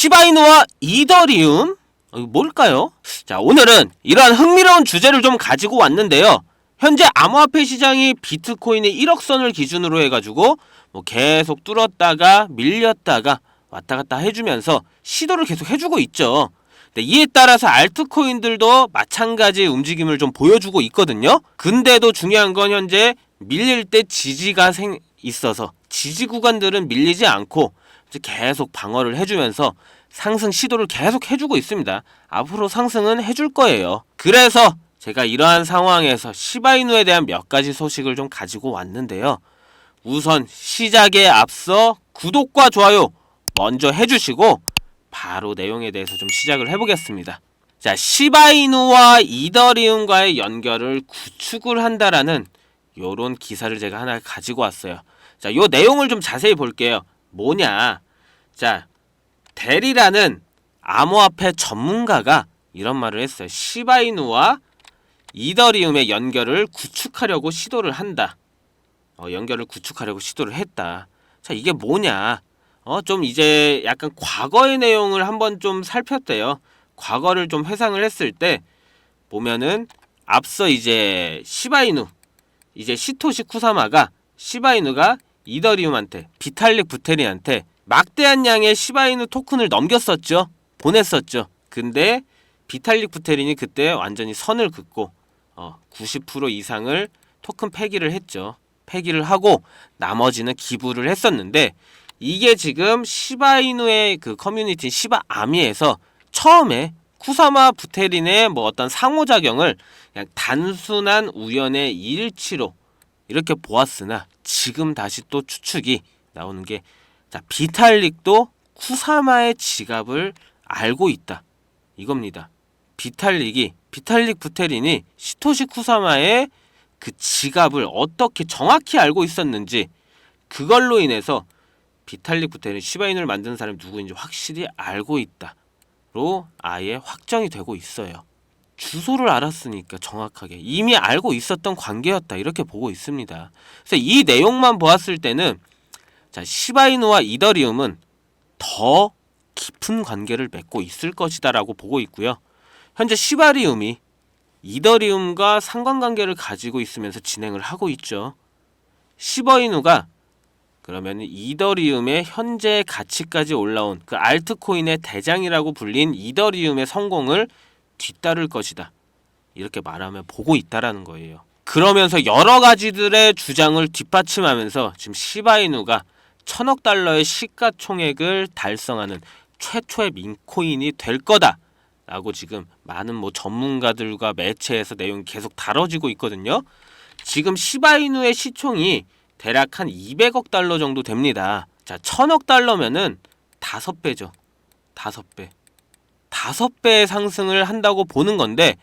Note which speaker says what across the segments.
Speaker 1: 시바이누와 이더리움? 어, 뭘까요? 자, 오늘은 이러한 흥미로운 주제를 좀 가지고 왔는데요. 현재 암호화폐 시장이 비트코인의 1억 선을 기준으로 해가지고 뭐 계속 뚫었다가 밀렸다가 왔다 갔다 해주면서 시도를 계속 해주고 있죠. 근데 이에 따라서 알트코인들도 마찬가지의 움직임을 좀 보여주고 있거든요. 근데도 중요한 건 현재 밀릴 때 지지가 생 있어서 지지 구간들은 밀리지 않고 계속 방어를 해주면서 상승 시도를 계속 해주고 있습니다. 앞으로 상승은 해줄 거예요. 그래서 제가 이러한 상황에서 시바이누에 대한 몇 가지 소식을 좀 가지고 왔는데요. 우선 시작에 앞서 구독과 좋아요 먼저 해주시고 바로 내용에 대해서 좀 시작을 해보겠습니다. 자, 시바이누와 이더리움과의 연결을 구축을 한다라는 요런 기사를 제가 하나 가지고 왔어요. 자, 요 내용을 좀 자세히 볼게요. 뭐냐? 자, 대리라는 암호화폐 전문가가 이런 말을 했어요. 시바이누와 이더리움의 연결을 구축하려고 시도를 한다. 어, 연결을 구축하려고 시도를 했다. 자, 이게 뭐냐? 어, 좀 이제 약간 과거의 내용을 한번 좀 살폈대요. 과거를 좀 회상을 했을 때 보면은 앞서 이제 시바이누 이제 시토시 쿠사마가 시바이누가 이더리움한테 비탈릭 부테린한테 막대한 양의 시바이누 토큰을 넘겼었죠. 보냈었죠. 근데 비탈릭 부테린이 그때 완전히 선을 긋고 어, 90% 이상을 토큰 폐기를 했죠. 폐기를 하고 나머지는 기부를 했었는데 이게 지금 시바이누의 그 커뮤니티 시바아미에서 처음에 쿠사마 부테린의 뭐 어떤 상호작용을 그냥 단순한 우연의 일치로 이렇게 보았으나 지금 다시 또 추측이 나오는 게 자, 비탈릭도 쿠사마의 지갑을 알고 있다. 이겁니다. 비탈릭이 비탈릭 부테린이 시토시 쿠사마의 그 지갑을 어떻게 정확히 알고 있었는지 그걸로 인해서 비탈릭 부테린 시바인을 만든 사람이 누구인지 확실히 알고 있다로 아예 확정이 되고 있어요. 주소를 알았으니까 정확하게 이미 알고 있었던 관계였다 이렇게 보고 있습니다. 그래서 이 내용만 보았을 때는 자 시바이누와 이더리움은 더 깊은 관계를 맺고 있을 것이다라고 보고 있고요. 현재 시바리움이 이더리움과 상관관계를 가지고 있으면서 진행을 하고 있죠. 시바이누가 그러면 이더리움의 현재 가치까지 올라온 그 알트코인의 대장이라고 불린 이더리움의 성공을 뒤따를 것이다. 이렇게 말하면 보고 있다라는 거예요. 그러면서 여러 가지들의 주장을 뒷받침하면서 지금 시바이누가 천억 달러의 시가총액을 달성하는 최초의 민코인이 될 거다 라고 지금 많은 뭐 전문가들과 매체에서 내용이 계속 다뤄지고 있거든요. 지금 시바이누의 시총이 대략 한 200억 달러 정도 됩니다. 자, 천억 달러면은 다섯 배죠. 다섯 배. 다섯 배의 상승을 한다고 보는 건데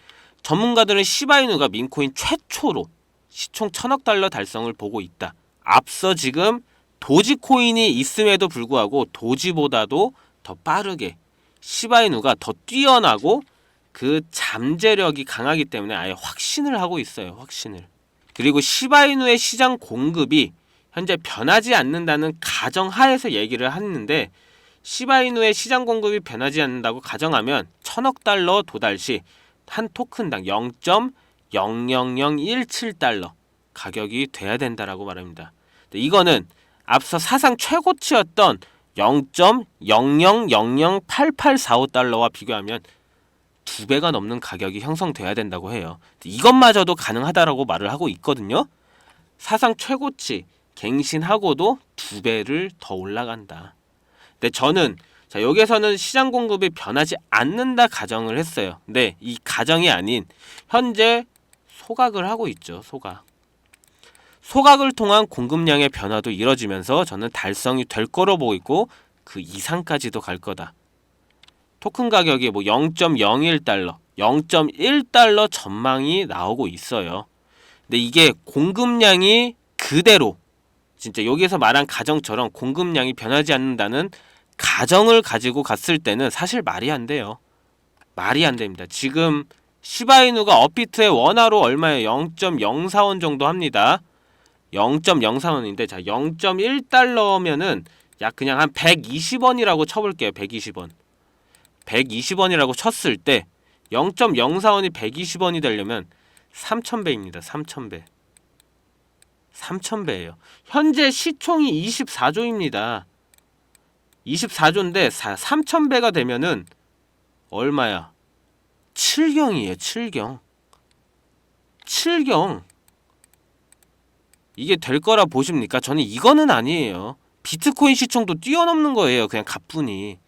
Speaker 1: 전문가들은 시바이누가 민코인 최초로 시총 천억 달러 달성을 보고 있다. 앞서 지금 도지코인이 있음에도 불구하고 도지보다도 더 빠르게 시바이누가 더 뛰어나고 그 잠재력이 강하기 때문에 아예 확신을 하고 있어요. 확신을. 그리고 시바이누의 시장 공급이 현재 변하지 않는다는 가정 하에서 얘기를 했는데 시바이누의 시장 공급이 변하지 않는다고 가정하면 천억 달러 도달 시 한 토큰당 0.00017달러 가격이 돼야 된다라고 말합니다. 이거는 앞서 사상 최고치였던 0.00008845달러와 비교하면 두 배가 넘는 가격이 형성돼야 된다고 해요. 이것마저도 가능하다라고 말을 하고 있거든요. 사상 최고치 갱신하고도 두 배를 더 올라간다. 근데 저는 자 여기에서는 시장 공급이 변하지 않는다 가정을 했어요. 근데 이 가정이 아닌 현재 소각을 하고 있죠. 소각. 소각을 통한 공급량의 변화도 이뤄지면서 저는 달성이 될 거로 보고 있고 그 이상까지도 갈 거다. 토큰 가격이 뭐 0.01달러, 0.1달러 전망이 나오고 있어요. 근데 이게 공급량이 그대로 진짜 여기서 말한 가정처럼 공급량이 변하지 않는다는 가정을 가지고 갔을 때는 사실 말이 안 돼요. 말이 안 됩니다. 지금 시바이누가 업비트의 원화로 얼마에 0.045원 정도 합니다. 0.045원인데 자 0.1달러면은 약 그냥 한 120원이라고 쳐볼게요. 120원. 120원이라고 쳤을 때 0.04원이 120원이 되려면 3,000배입니다. 3,000배. 3,000배예요. 현재 시총이 24조입니다. 24조인데 3,000배가 되면은 얼마야? 7경이에요. 7경. 7경. 이게 될 거라 보십니까? 저는 이거는 아니에요. 비트코인 시총도 뛰어넘는 거예요. 그냥 가뿐히.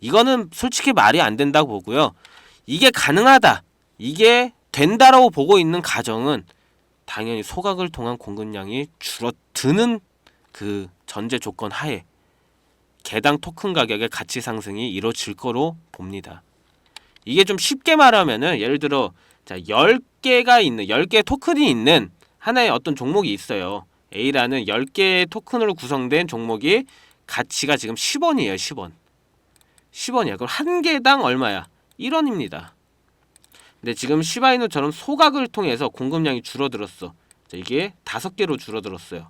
Speaker 1: 이거는 솔직히 말이 안 된다고 보고요. 이게 가능하다. 이게 된다라고 보고 있는 가정은 당연히 소각을 통한 공급량이 줄어드는 그 전제 조건 하에 개당 토큰 가격의 가치 상승이 이루어질 거로 봅니다. 이게 좀 쉽게 말하면은 예를 들어 자 10개가 있는 10개 토큰이 있는 하나의 어떤 종목이 있어요. A라는 10개의 토큰으로 구성된 종목이 가치가 지금 10원이에요. 10원. 10원이야. 그럼 한 개당 얼마야? 1원입니다. 근데 지금 시바이누처럼 소각을 통해서 공급량이 줄어들었어. 자, 이게 다섯 개로 줄어들었어요.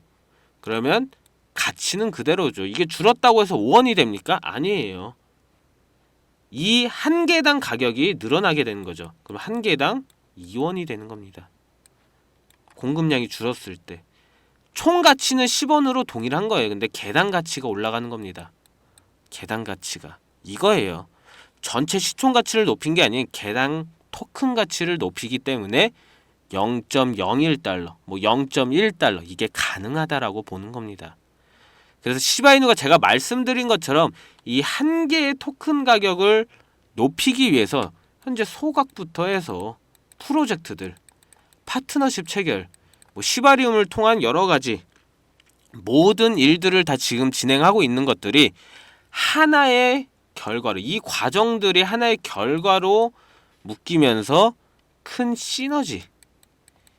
Speaker 1: 그러면 가치는 그대로죠. 이게 줄었다고 해서 5원이 됩니까? 아니에요. 이 한 개당 가격이 늘어나게 되는 거죠. 그럼 한 개당 2원이 되는 겁니다. 공급량이 줄었을 때. 총 가치는 10원으로 동일한 거예요. 근데 개당 가치가 올라가는 겁니다. 개당 가치가. 이거예요. 전체 시총 가치를 높인 게 아닌 개당 토큰 가치를 높이기 때문에 0.01달러, 뭐 0.1달러 이게 가능하다라고 보는 겁니다. 그래서 시바이누가 제가 말씀드린 것처럼 이 한 개의 토큰 가격을 높이기 위해서 현재 소각부터 해서 프로젝트들, 파트너십 체결, 뭐 시바리움을 통한 여러 가지 모든 일들을 다 지금 진행하고 있는 것들이 하나의 결과로 이 과정들이 하나의 결과로 묶이면서 큰 시너지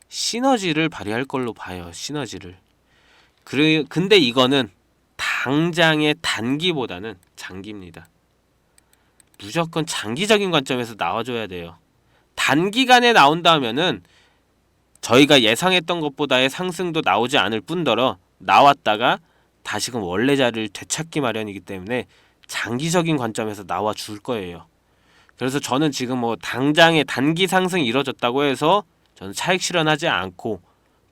Speaker 1: 시너지를 발휘할 걸로 봐요. 시너지를. 그래 근데 이거는 당장의 단기보다는 장기입니다. 무조건 장기적인 관점에서 나와줘야 돼요. 단기간에 나온다면은 저희가 예상했던 것보다의 상승도 나오지 않을 뿐더러 나왔다가 다시금 원래 자리를 되찾기 마련이기 때문에 장기적인 관점에서 나와 줄 거예요. 그래서 저는 지금 뭐 당장의 단기 상승이 이뤄졌다고 해서 저는 차익 실현하지 않고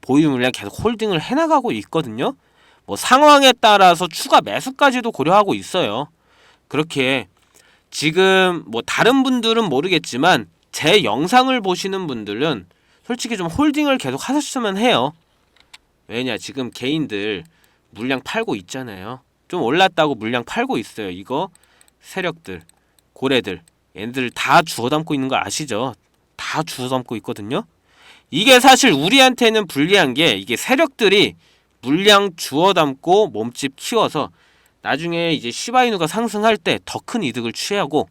Speaker 1: 보유 물량 계속 홀딩을 해나가고 있거든요. 뭐 상황에 따라서 추가 매수까지도 고려하고 있어요. 그렇게 지금 뭐 다른 분들은 모르겠지만 제 영상을 보시는 분들은 솔직히 좀 홀딩을 계속 하셨으면 해요. 왜냐 지금 개인들 물량 팔고 있잖아요. 좀 올랐다고 물량 팔고 있어요. 이거 세력들, 고래들, 얘네들 다 주워 담고 있는 거 아시죠? 다 주워 담고 있거든요. 이게 사실 우리한테는 불리한 게 이게 세력들이 물량 주워 담고 몸집 키워서 나중에 이제 시바이누가 상승할 때 더 큰 이득을 취하고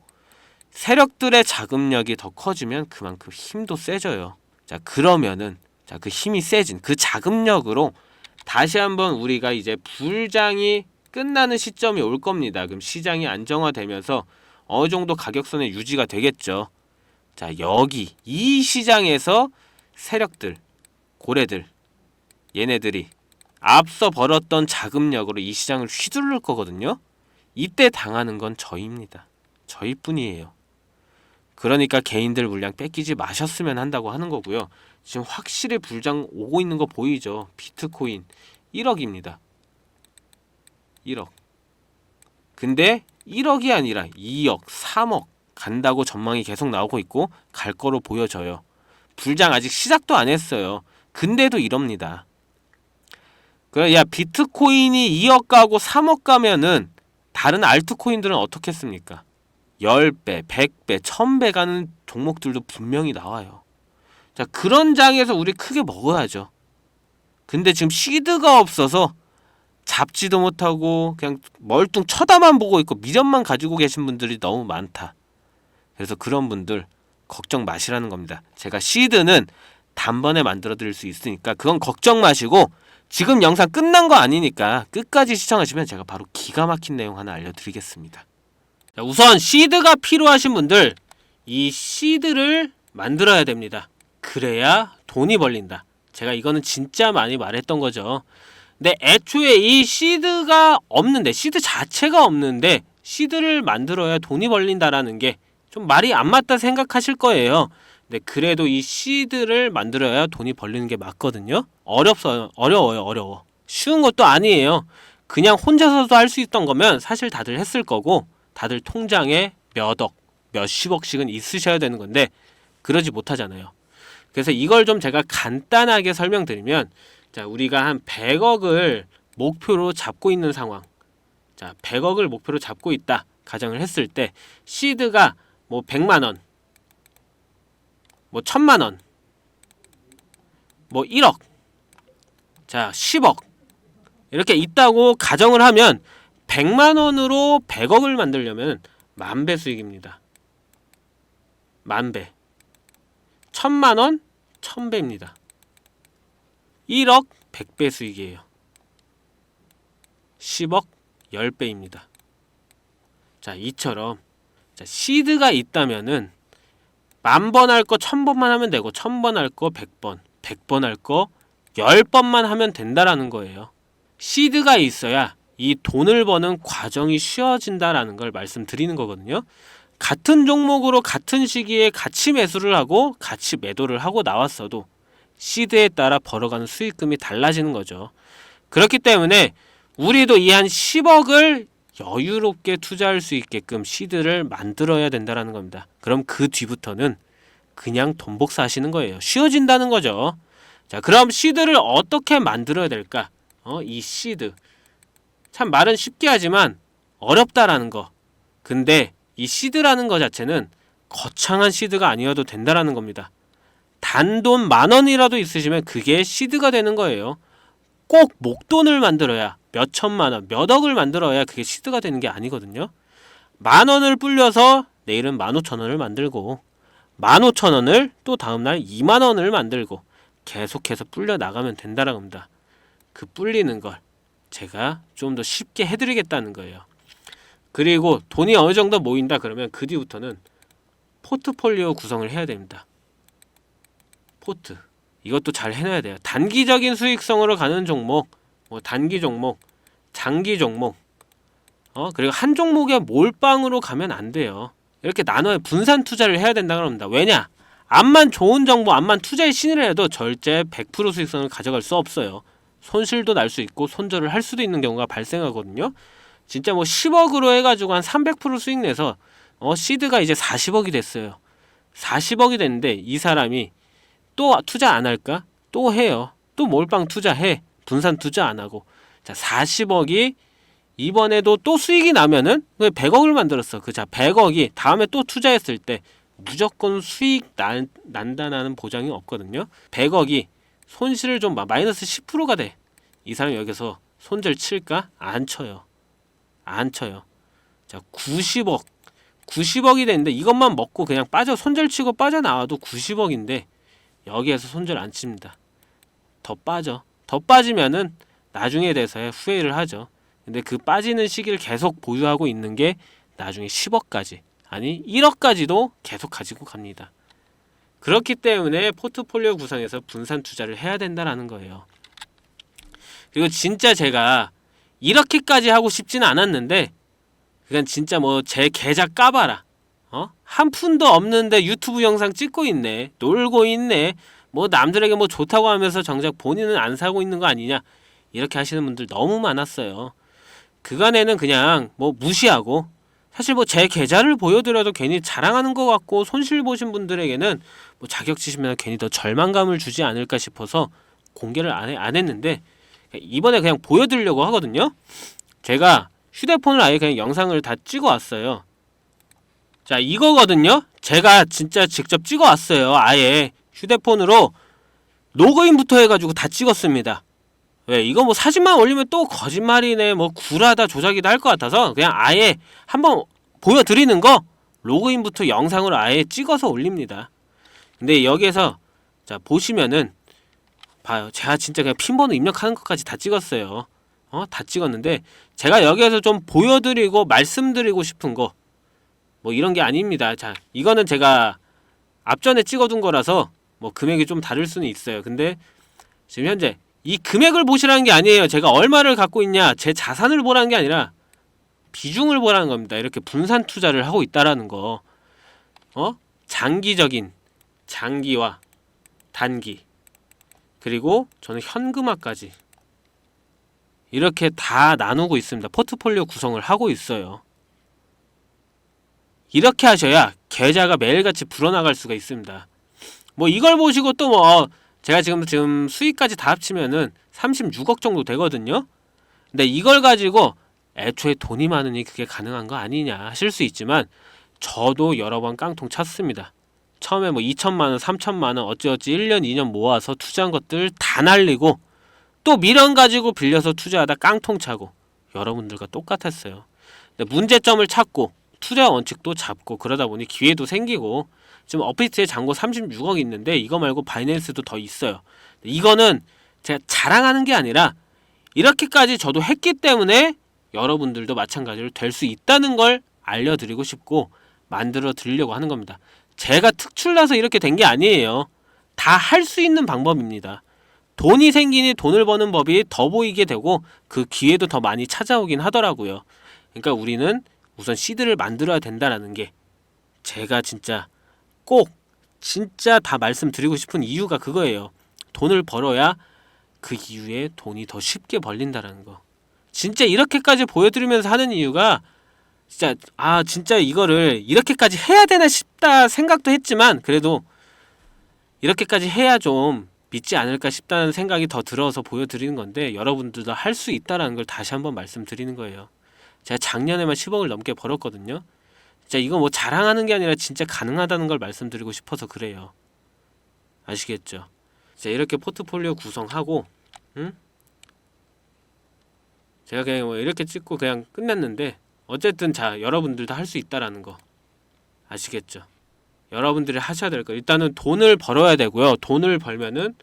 Speaker 1: 세력들의 자금력이 더 커지면 그만큼 힘도 세져요. 자 그러면은 자 그 힘이 세진 그 자금력으로 다시 한번 우리가 이제 불장이 끝나는 시점이 올 겁니다. 그럼 시장이 안정화되면서 어느 정도 가격선에 유지가 되겠죠. 자 여기 이 시장에서 세력들 고래들 얘네들이 앞서 벌었던 자금력으로 이 시장을 휘두를 거거든요. 이때 당하는 건 저희입니다. 저희뿐이에요. 그러니까 개인들 물량 뺏기지 마셨으면 한다고 하는 거고요. 지금 확실히 불장 오고 있는 거 보이죠? 비트코인 1억입니다. 1억. 근데 1억이 아니라 2억, 3억 간다고 전망이 계속 나오고 있고 갈 거로 보여져요. 불장 아직 시작도 안 했어요. 근데도 이럽니다. 그래 야 비트코인이 2억 가고 3억 가면은 다른 알트코인들은 어떻겠습니까? 10배, 100배, 1000배 가는 종목들도 분명히 나와요. 자, 그런 장에서 우리 크게 먹어야죠. 근데 지금 시드가 없어서 잡지도 못하고 그냥 멀뚱 쳐다만 보고 있고 미련만 가지고 계신 분들이 너무 많다. 그래서 그런 분들 걱정 마시라는 겁니다. 제가 시드는 단번에 만들어 드릴 수 있으니까 그건 걱정 마시고 지금 영상 끝난 거 아니니까 끝까지 시청하시면 제가 바로 기가 막힌 내용 하나 알려드리겠습니다. 자, 우선 시드가 필요하신 분들 이 시드를 만들어야 됩니다. 그래야 돈이 벌린다. 제가 이거는 진짜 많이 말했던 거죠. 근데 애초에 이 시드가 없는데 시드 자체가 없는데 시드를 만들어야 돈이 벌린다라는 게 좀 말이 안 맞다 생각하실 거예요. 근데 그래도 이 시드를 만들어야 돈이 벌리는 게 맞거든요. 어렵어요. 어려워요. 어려워. 쉬운 것도 아니에요. 그냥 혼자서도 할 수 있던 거면 사실 다들 했을 거고 다들 통장에 몇 억, 몇십억씩은 있으셔야 되는 건데 그러지 못하잖아요. 그래서 이걸 좀 제가 간단하게 설명드리면 자, 우리가 한 100억을 목표로 잡고 있는 상황. 자, 100억을 목표로 잡고 있다. 가정을 했을 때 시드가 뭐 100만 원, 뭐 1000만 원, 뭐 1억, 자, 10억 이렇게 있다고 가정을 하면 100만 원으로 100억을 만들려면 만배 수익입니다. 만배. 1000만 원 1000배입니다. 1억 100배 수익이에요. 10억 10배입니다. 자, 이처럼 자, 시드가 있다면은 만 번 할 거 천 번만 하면 되고 천번 할 거 백 번, 백번 할 거 열 번만 하면 된다라는 거예요. 시드가 있어야 이 돈을 버는 과정이 쉬워진다라는 걸 말씀드리는 거거든요. 같은 종목으로 같은 시기에 같이 매수를 하고 같이 매도를 하고 나왔어도 시드에 따라 벌어가는 수익금이 달라지는 거죠. 그렇기 때문에 우리도 이 한 10억을 여유롭게 투자할 수 있게끔 시드를 만들어야 된다라는 겁니다. 그럼 그 뒤부터는 그냥 돈 복사하시는 거예요. 쉬워진다는 거죠. 자, 그럼 시드를 어떻게 만들어야 될까? 어, 이 시드. 참 말은 쉽게 하지만 어렵다라는 거. 근데 이 시드라는 거 자체는 거창한 시드가 아니어도 된다라는 겁니다. 단돈 만 원이라도 있으시면 그게 시드가 되는 거예요. 꼭 목돈을 만들어야 몇 천만 원, 몇 억을 만들어야 그게 시드가 되는 게 아니거든요. 만 원을 불려서 내일은 만 오천 원을 만들고 만 오천 원을 또 다음날 2만 원을 만들고 계속해서 불려 나가면 된다는 겁니다. 그 불리는 걸 제가 좀 더 쉽게 해드리겠다는 거예요. 그리고 돈이 어느 정도 모인다 그러면 그 뒤부터는 포트폴리오 구성을 해야 됩니다. 포트 이것도 잘 해놔야 돼요. 단기적인 수익성으로 가는 종목, 뭐 단기 종목, 장기 종목, 어 그리고 한 종목에 몰빵으로 가면 안 돼요. 이렇게 나눠 분산 투자를 해야 된다 그럽니다. 왜냐? 암만 좋은 정보, 암만 투자의 신을 해도 절대 100% 수익성을 가져갈 수 없어요. 손실도 날 수 있고 손절을 할 수도 있는 경우가 발생하거든요. 진짜 뭐 10억으로 해가지고 한 300% 수익 내서 어 시드가 이제 40억이 됐어요. 40억이 됐는데 이 사람이 또 투자 안 할까? 또 해요. 또 몰빵 투자해. 분산 투자 안 하고. 자, 40억이 이번에도 또 수익이 나면은 왜 100억을 만들었어. 그자 100억이 다음에 또 투자했을 때 무조건 수익 난, 난다는 보장이 없거든요. 100억이 손실을 좀 마- 마이너스 10%가 돼. 이 사람이 여기서 손절 칠까? 안 쳐요. 안 쳐요. 자, 90억. 90억이 됐는데 이것만 먹고 그냥 빠져 손절 치고 빠져나와도 90억인데 여기에서 손절 안 칩니다. 더 빠져. 더 빠지면은 나중에 돼서야 후회를 하죠. 근데 그 빠지는 시기를 계속 보유하고 있는 게 나중에 10억까지 아니 1억까지도 계속 가지고 갑니다. 그렇기 때문에 포트폴리오 구성에서 분산 투자를 해야 된다라는 거예요. 그리고 진짜 제가 이렇게까지 하고 싶지는 않았는데 그건 진짜 뭐 제 계좌 까봐라. 어? 한 푼도 없는데 유튜브 영상 찍고 있네. 놀고 있네. 뭐 남들에게 뭐 좋다고 하면서 정작 본인은 안 사고 있는 거 아니냐. 이렇게 하시는 분들 너무 많았어요. 그간에는 그냥 뭐 무시하고 사실 뭐 제 계좌를 보여드려도 괜히 자랑하는 것 같고 손실 보신 분들에게는 뭐 자격지심이나 괜히 더 절망감을 주지 않을까 싶어서 공개를 안, 해, 안 했는데 이번에 그냥 보여드리려고 하거든요. 제가 휴대폰을 아예 그냥 영상을 다 찍어 왔어요. 자, 이거거든요. 제가 진짜 직접 찍어 왔어요. 아예 휴대폰으로 로그인부터 해가지고 다 찍었습니다. 왜 이거 뭐 사진만 올리면 또 거짓말이네 뭐 구라다 조작이다 할 것 같아서 그냥 아예 한번 보여드리는 거 로그인부터 영상으로 아예 찍어서 올립니다. 근데 여기에서 자 보시면은 봐요. 제가 진짜 그냥 핀번호 입력하는 것까지 다 찍었어요. 어, 다 찍었는데 제가 여기에서 좀 보여드리고 말씀드리고 싶은 거 뭐 이런 게 아닙니다. 자, 이거는 제가 앞전에 찍어둔 거라서 뭐 금액이 좀 다를 수는 있어요. 근데 지금 현재 이 금액을 보시라는 게 아니에요. 제가 얼마를 갖고 있냐, 제 자산을 보라는 게 아니라 비중을 보라는 겁니다. 이렇게 분산 투자를 하고 있다라는 거. 어? 장기적인 장기와 단기 그리고 저는 현금화까지 이렇게 다 나누고 있습니다. 포트폴리오 구성을 하고 있어요. 이렇게 하셔야 계좌가 매일같이 불어나갈 수가 있습니다. 뭐 이걸 보시고 또 뭐 제가 지금 지금 수익까지 다 합치면은 36억 정도 되거든요. 근데 이걸 가지고 애초에 돈이 많으니 그게 가능한 거 아니냐 하실 수 있지만 저도 여러 번 깡통 찼습니다. 처음에 뭐 2천만 원, 3천만 원 어찌어찌 1년, 2년 모아서 투자한 것들 다 날리고 또 미련 가지고 빌려서 투자하다 깡통 차고 여러분들과 똑같았어요. 문제점을 찾고 투자 원칙도 잡고 그러다 보니 기회도 생기고 지금 어피트에 잔고 36억 있는데 이거 말고 바이낸스도 더 있어요. 이거는 제가 자랑하는 게 아니라 이렇게까지 저도 했기 때문에 여러분들도 마찬가지로 될 수 있다는 걸 알려드리고 싶고 만들어 드리려고 하는 겁니다. 제가 특출나서 이렇게 된 게 아니에요. 다 할 수 있는 방법입니다. 돈이 생기니 돈을 버는 법이 더 보이게 되고 그 기회도 더 많이 찾아오긴 하더라고요. 그러니까 우리는 우선 시드를 만들어야 된다라는 게 제가 진짜 꼭 진짜 다 말씀드리고 싶은 이유가 그거예요. 돈을 벌어야 그 이후에 돈이 더 쉽게 벌린다라는 거. 진짜 이렇게까지 보여드리면서 하는 이유가 진짜 아 진짜 이거를 이렇게까지 해야 되나 싶다 생각도 했지만 그래도 이렇게까지 해야 좀 믿지 않을까 싶다는 생각이 더 들어서 보여드리는 건데 여러분들도 할 수 있다라는 걸 다시 한번 말씀드리는 거예요. 제가 작년에만 10억을 넘게 벌었거든요. 진짜 이거 뭐 자랑하는 게 아니라 진짜 가능하다는 걸 말씀드리고 싶어서 그래요. 아시겠죠? 자 이렇게 포트폴리오 구성하고 응? 제가 그냥 뭐 이렇게 찍고 그냥 끝냈는데 어쨌든 자 여러분들도 할 수 있다라는 거 아시겠죠? 여러분들이 하셔야 될 거 일단은 돈을 벌어야 되고요. 돈을 벌면은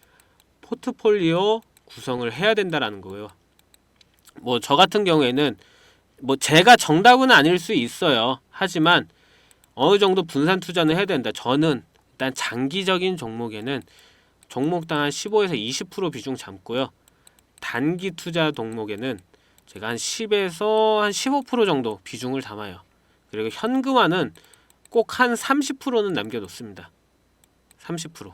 Speaker 1: 포트폴리오 구성을 해야 된다라는 거예요. 뭐 저 같은 경우에는 뭐 제가 정답은 아닐 수 있어요. 하지만 어느 정도 분산 투자는 해야 된다. 저는 일단 장기적인 종목에는 종목당 한 15에서 20% 비중 잡고요. 단기 투자 종목에는 제가 한 10에서 한 15% 정도 비중을 담아요. 그리고 현금화는 꼭 한 30%는 남겨놓습니다. 30%.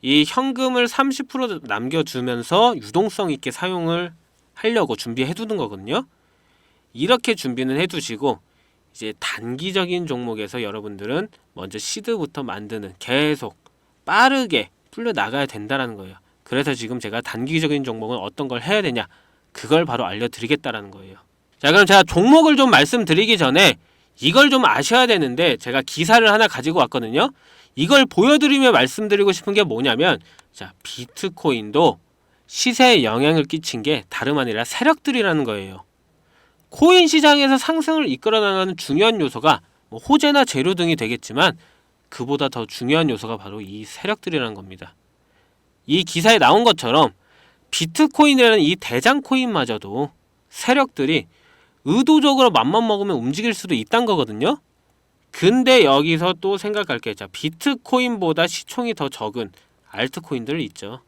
Speaker 1: 이 현금을 30% 남겨주면서 유동성 있게 사용을 하려고 준비해 두는 거거든요. 이렇게 준비는 해두시고 이제 단기적인 종목에서 여러분들은 먼저 시드부터 만드는 계속 빠르게 풀려 나가야 된다라는 거예요. 그래서 지금 제가 단기적인 종목은 어떤 걸 해야 되냐 그걸 바로 알려드리겠다라는 거예요. 자 그럼 제가 종목을 좀 말씀드리기 전에 이걸 좀 아셔야 되는데 제가 기사를 하나 가지고 왔거든요. 이걸 보여드리며 말씀드리고 싶은 게 뭐냐면 자 비트코인도 시세에 영향을 끼친 게 다름 아니라 세력들이라는 거예요. 코인 시장에서 상승을 이끌어 나가는 중요한 요소가 뭐 호재나 재료 등이 되겠지만 그보다 더 중요한 요소가 바로 이 세력들이라는 겁니다. 이 기사에 나온 것처럼 비트코인이라는 이 대장 코인마저도 세력들이 의도적으로 맘만 먹으면 움직일 수도 있단 거거든요. 근데 여기서 또 생각할 게, 자, 비트코인보다 시총이 더 적은 알트코인들 있죠.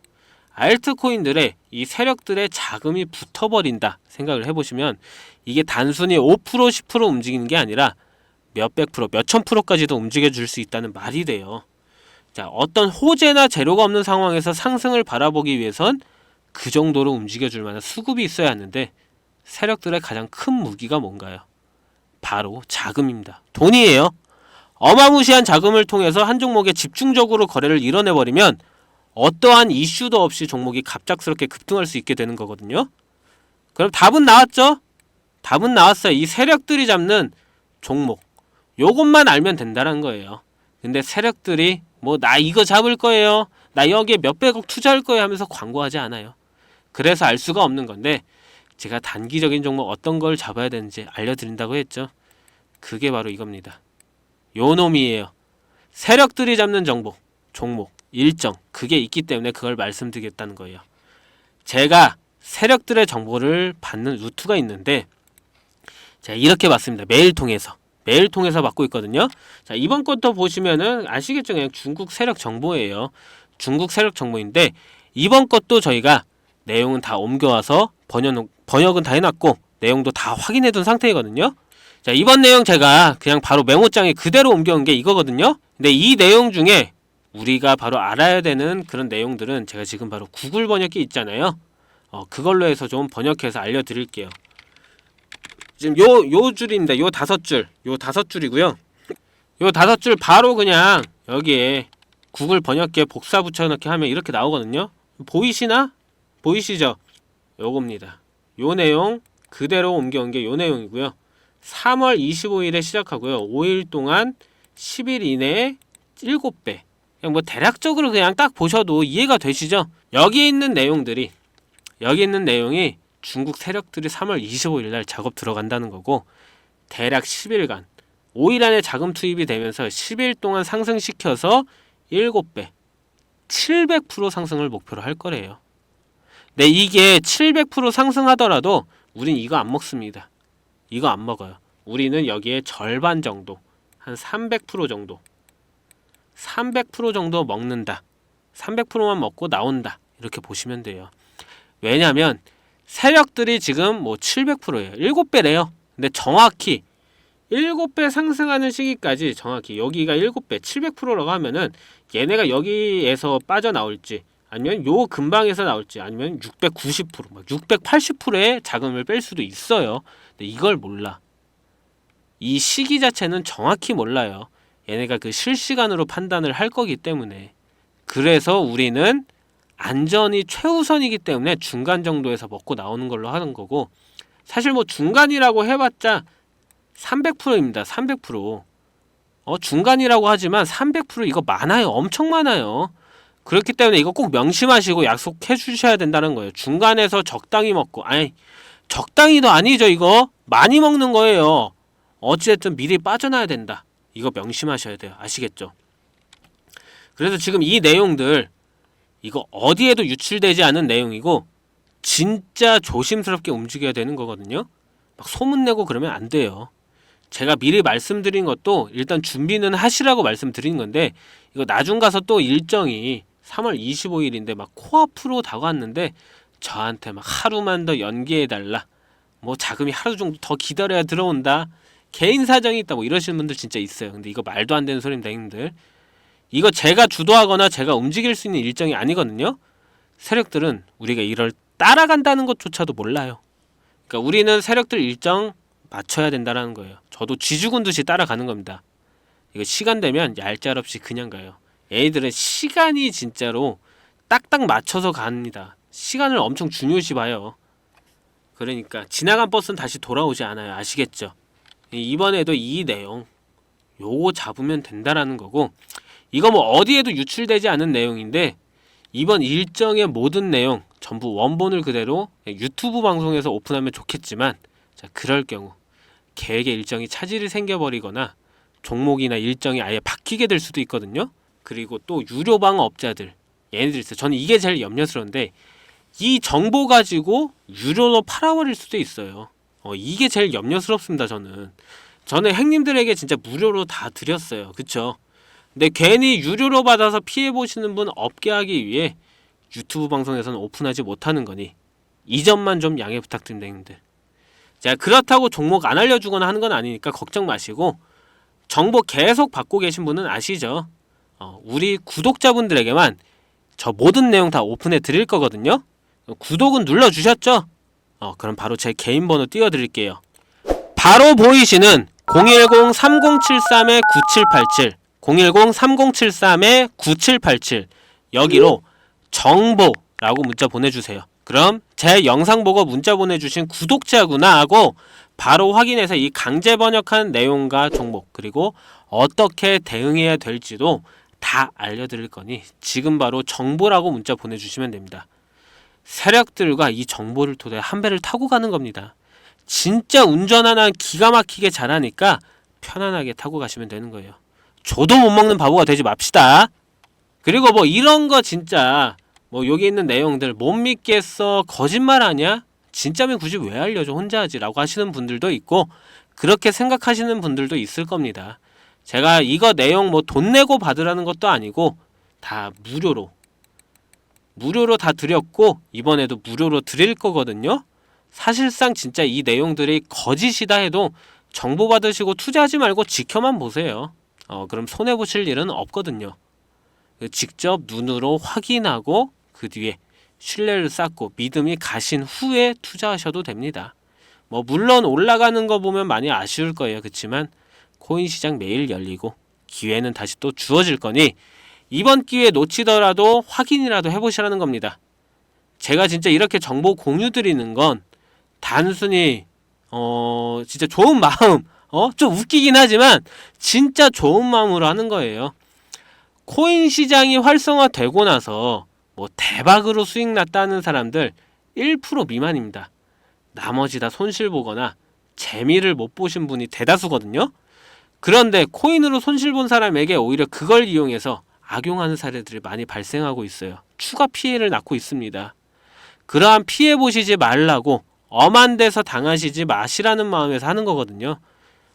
Speaker 1: 알트코인들의 이 세력들의 자금이 붙어버린다 생각을 해보시면 이게 단순히 5% 10% 움직이는 게 아니라 몇백 프로, 몇천 프로까지도 움직여줄 수 있다는 말이 돼요. 자, 어떤 호재나 재료가 없는 상황에서 상승을 바라보기 위해선 그 정도로 움직여줄 만한 수급이 있어야 하는데 세력들의 가장 큰 무기가 뭔가요? 바로 자금입니다. 돈이에요. 어마무시한 자금을 통해서 한 종목에 집중적으로 거래를 이뤄내버리면 어떠한 이슈도 없이 종목이 갑작스럽게 급등할 수 있게 되는 거거든요. 그럼 답은 나왔죠? 답은 나왔어요. 이 세력들이 잡는 종목. 요것만 알면 된다는 거예요. 근데 세력들이 뭐 나 이거 잡을 거예요. 나 여기에 몇백억 투자할 거예요 하면서 광고하지 않아요. 그래서 알 수가 없는 건데 제가 단기적인 종목 어떤 걸 잡아야 되는지 알려드린다고 했죠. 그게 바로 이겁니다. 요 놈이에요. 세력들이 잡는 정보, 종목, 일정 그게 있기 때문에 그걸 말씀드리겠다는 거예요. 제가 세력들의 정보를 받는 루트가 있는데 자 이렇게 받습니다. 메일 통해서 메일 통해서 받고 있거든요. 자 이번 것도 보시면은 아시겠죠? 그냥 중국 세력 정보예요. 중국 세력 정보인데 이번 것도 저희가 내용은 다 옮겨와서 번역 번역은 다 해놨고 내용도 다 확인해 둔 상태이거든요. 자, 이번 내용 제가 그냥 바로 메모장에 그대로 옮겨온 게 이거거든요. 근데 이 내용 중에 우리가 바로 알아야 되는 그런 내용들은 제가 지금 바로 구글 번역기 있잖아요. 어, 그걸로 해서 좀 번역해서 알려드릴게요. 지금 요, 요 줄입니다. 요 다섯 줄. 요 다섯 줄이고요. 요 다섯 줄 바로 그냥 여기에 구글 번역기에 복사 붙여넣기 하면 이렇게 나오거든요. 보이시나? 보이시죠? 요겁니다. 요 내용 그대로 옮겨온 게 요 내용이고요. 3월 25일에 시작하고요. 5일 동안 10일 이내에 7배. 그냥 뭐 대략적으로 그냥 딱 보셔도 이해가 되시죠? 여기 있는 내용들이 여기 있는 내용이 중국 세력들이 3월 25일 날 작업 들어간다는 거고 대략 10일간 5일 안에 자금 투입이 되면서 10일 동안 상승시켜서 7배 700% 상승을 목표로 할 거래요. 네, 이게 700% 상승하더라도 우린 이거 안 먹습니다. 이거 안 먹어요. 우리는 여기에 절반 정도, 한 300% 정도, 300% 정도 먹는다. 300%만 먹고 나온다. 이렇게 보시면 돼요. 왜냐하면 세력들이 지금 뭐 700%예요. 7배래요. 근데 정확히 7배 상승하는 시기까지 정확히 여기가 7배 700%라고 하면은 얘네가 여기에서 빠져나올지 아니면 요 근방에서 나올지 아니면 690%, 막 680%의 자금을 뺄 수도 있어요. 근데 이걸 몰라. 이 시기 자체는 정확히 몰라요. 얘네가 그 실시간으로 판단을 할 거기 때문에. 그래서 우리는 안전이 최우선이기 때문에 중간 정도에서 먹고 나오는 걸로 하는 거고 사실 뭐 중간이라고 해봤자 300%입니다. 300%. 어 중간이라고 하지만 300% 이거 많아요. 엄청 많아요. 그렇기 때문에 이거 꼭 명심하시고 약속해 주셔야 된다는 거예요. 중간에서 적당히 먹고 아니 적당히도 아니죠 이거 많이 먹는 거예요. 어찌됐든 미리 빠져나야 된다. 이거 명심하셔야 돼요. 아시겠죠? 그래서 지금 이 내용들 이거 어디에도 유출되지 않은 내용이고 진짜 조심스럽게 움직여야 되는 거거든요. 막 소문내고 그러면 안 돼요. 제가 미리 말씀드린 것도 일단 준비는 하시라고 말씀드린 건데 이거 나중 가서 또 일정이 3월 25일인데 막 코앞으로 다가왔는데 저한테 막 하루만 더 연기해 달라. 뭐 자금이 하루 정도 더 기다려야 들어온다. 개인 사정이 있다 뭐 이러시는 분들 진짜 있어요. 근데 이거 말도 안 되는 소리입니다, 형님들. 이거 제가 주도하거나 제가 움직일 수 있는 일정이 아니거든요. 세력들은 우리가 이걸 따라간다는 것조차도 몰라요. 그러니까 우리는 세력들 일정 맞춰야 된다라는 거예요. 저도 쥐죽은 듯이 따라가는 겁니다. 이거 시간 되면 얄짤없이 그냥 가요. 애들은 시간이 진짜로 딱딱 맞춰서 갑니다. 시간을 엄청 중요시 봐요. 그러니까 지나간 버스는 다시 돌아오지 않아요. 아시겠죠? 이번에도 이 내용 요거 잡으면 된다라는 거고 이거 뭐 어디에도 유출되지 않은 내용인데 이번 일정의 모든 내용 전부 원본을 그대로 유튜브 방송에서 오픈하면 좋겠지만 자 그럴 경우 계획의 일정이 차질이 생겨버리거나 종목이나 일정이 아예 바뀌게 될 수도 있거든요. 그리고 또 유료방 업자들 얘네들 있어요. 저는 이게 제일 염려스러운데 이 정보 가지고 유료로 팔아버릴 수도 있어요. 어, 이게 제일 염려스럽습니다. 저는 저는 행님들에게 진짜 무료로 다 드렸어요. 그쵸? 근데 괜히 유료로 받아서 피해 보시는 분 없게 하기 위해 유튜브 방송에서는 오픈하지 못하는 거니 이 점만 좀 양해 부탁드립니다, 형님들. 자 그렇다고 종목 안 알려주거나 하는 건 아니니까 걱정 마시고 정보 계속 받고 계신 분은 아시죠? 어, 우리 구독자분들에게만 저 모든 내용 다 오픈해 드릴 거거든요. 구독은 눌러 주셨죠? 어, 그럼 바로 제 개인 번호 띄워 드릴게요. 바로 보이시는 010-3073-9787 010-3073-9787 여기로 정보라고 문자 보내주세요. 그럼 제 영상 보고 문자 보내주신 구독자구나 하고 바로 확인해서 이 강제 번역한 내용과 종목 그리고 어떻게 대응해야 될지도 다 알려드릴 거니 지금 바로 정보라고 문자 보내주시면 됩니다. 세력들과 이 정보를 토대로 한 배를 타고 가는 겁니다. 진짜 운전 하나 기가 막히게 잘하니까 편안하게 타고 가시면 되는 거예요. 저도 못 먹는 바보가 되지 맙시다. 그리고 뭐 이런 거 진짜 뭐 여기 있는 내용들 못 믿겠어 거짓말 아니야? 진짜면 굳이 왜 알려줘 혼자 하지라고 하시는 분들도 있고 그렇게 생각하시는 분들도 있을 겁니다. 제가 이거 내용 뭐 돈 내고 받으라는 것도 아니고 다 무료로 무료로 다 드렸고 이번에도 무료로 드릴 거거든요. 사실상 진짜 이 내용들이 거짓이다 해도 정보 받으시고 투자하지 말고 지켜만 보세요. 어, 그럼 손해 보실 일은 없거든요. 그 직접 눈으로 확인하고 그 뒤에 신뢰를 쌓고 믿음이 가신 후에 투자하셔도 됩니다. 뭐 물론 올라가는 거 보면 많이 아쉬울 거예요. 그렇지만 코인 시장 매일 열리고 기회는 다시 또 주어질 거니 이번 기회 놓치더라도 확인이라도 해보시라는 겁니다. 제가 진짜 이렇게 정보 공유 드리는 건 단순히 어 진짜 좋은 마음 어 좀 웃기긴 하지만 진짜 좋은 마음으로 하는 거예요. 코인 시장이 활성화되고 나서 뭐 대박으로 수익 났다는 사람들 1% 미만입니다. 나머지 다 손실 보거나 재미를 못 보신 분이 대다수거든요. 그런데 코인으로 손실 본 사람에게 오히려 그걸 이용해서 악용하는 사례들이 많이 발생하고 있어요. 추가 피해를 낳고 있습니다. 그러한 피해 보시지 말라고 엄한 데서 당하시지 마시라는 마음에서 하는 거거든요.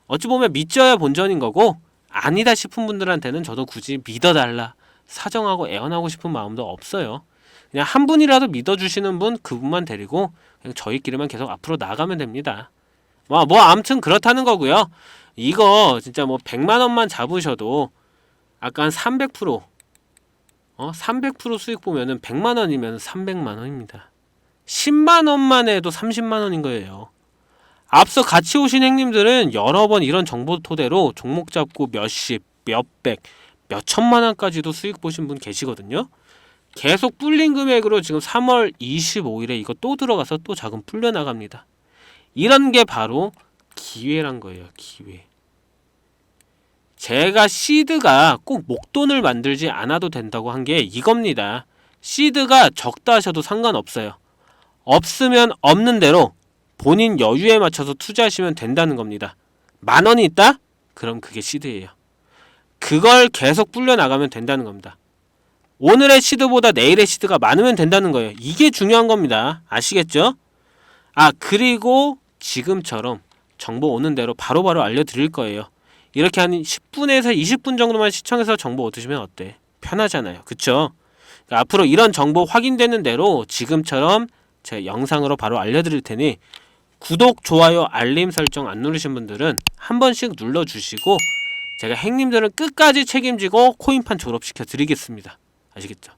Speaker 1: 어찌 보면 믿져야 본전인 거고 아니다 싶은 분들한테는 저도 굳이 믿어달라 사정하고 애원하고 싶은 마음도 없어요. 그냥 한 분이라도 믿어주시는 분 그분만 데리고 그냥 저희끼리만 계속 앞으로 나가면 됩니다. 뭐, 뭐 아무튼 그렇다는 거고요. 이거 진짜 뭐 100만 원만 잡으셔도 아까 한 300% 어? 300% 수익 보면은 100만 원이면 300만 원입니다. 10만 원만 해도 30만 원인 거예요. 앞서 같이 오신 행님들은 여러 번 이런 정보 토대로 종목 잡고 몇십, 몇백, 몇천만 원까지도 수익 보신 분 계시거든요. 계속 불린 금액으로 지금 3월 25일에 이거 또 들어가서 또 자금 불려 나갑니다. 이런 게 바로 기회란 거예요. 기회. 제가 시드가 꼭 목돈을 만들지 않아도 된다고 한 게 이겁니다. 시드가 적다 하셔도 상관없어요. 없으면 없는 대로 본인 여유에 맞춰서 투자하시면 된다는 겁니다. 만 원이 있다? 그럼 그게 시드예요. 그걸 계속 불려 나가면 된다는 겁니다. 오늘의 시드보다 내일의 시드가 많으면 된다는 거예요. 이게 중요한 겁니다. 아시겠죠? 아, 그리고 지금처럼 정보 오는 대로 바로바로 알려드릴 거예요. 이렇게 한 10분에서 20분 정도만 시청해서 정보 얻으시면 어때? 편하잖아요. 그쵸? 그러니까 앞으로 이런 정보 확인되는 대로 지금처럼 제가 영상으로 바로 알려드릴 테니 구독, 좋아요, 알림 설정 안 누르신 분들은 한 번씩 눌러주시고 제가 행님들은 끝까지 책임지고 코인판 졸업시켜 드리겠습니다. 아시겠죠?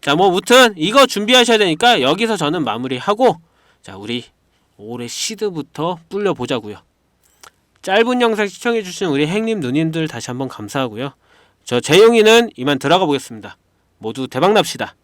Speaker 1: 자, 뭐 무튼 이거 준비하셔야 되니까 여기서 저는 마무리하고 자, 우리 올해 시드부터 불려 보자고요. 짧은 영상 시청해 주신 우리 행님 누님들 다시 한번 감사하고요. 저 재용이는 이만 들어가 보겠습니다. 모두 대박 납시다.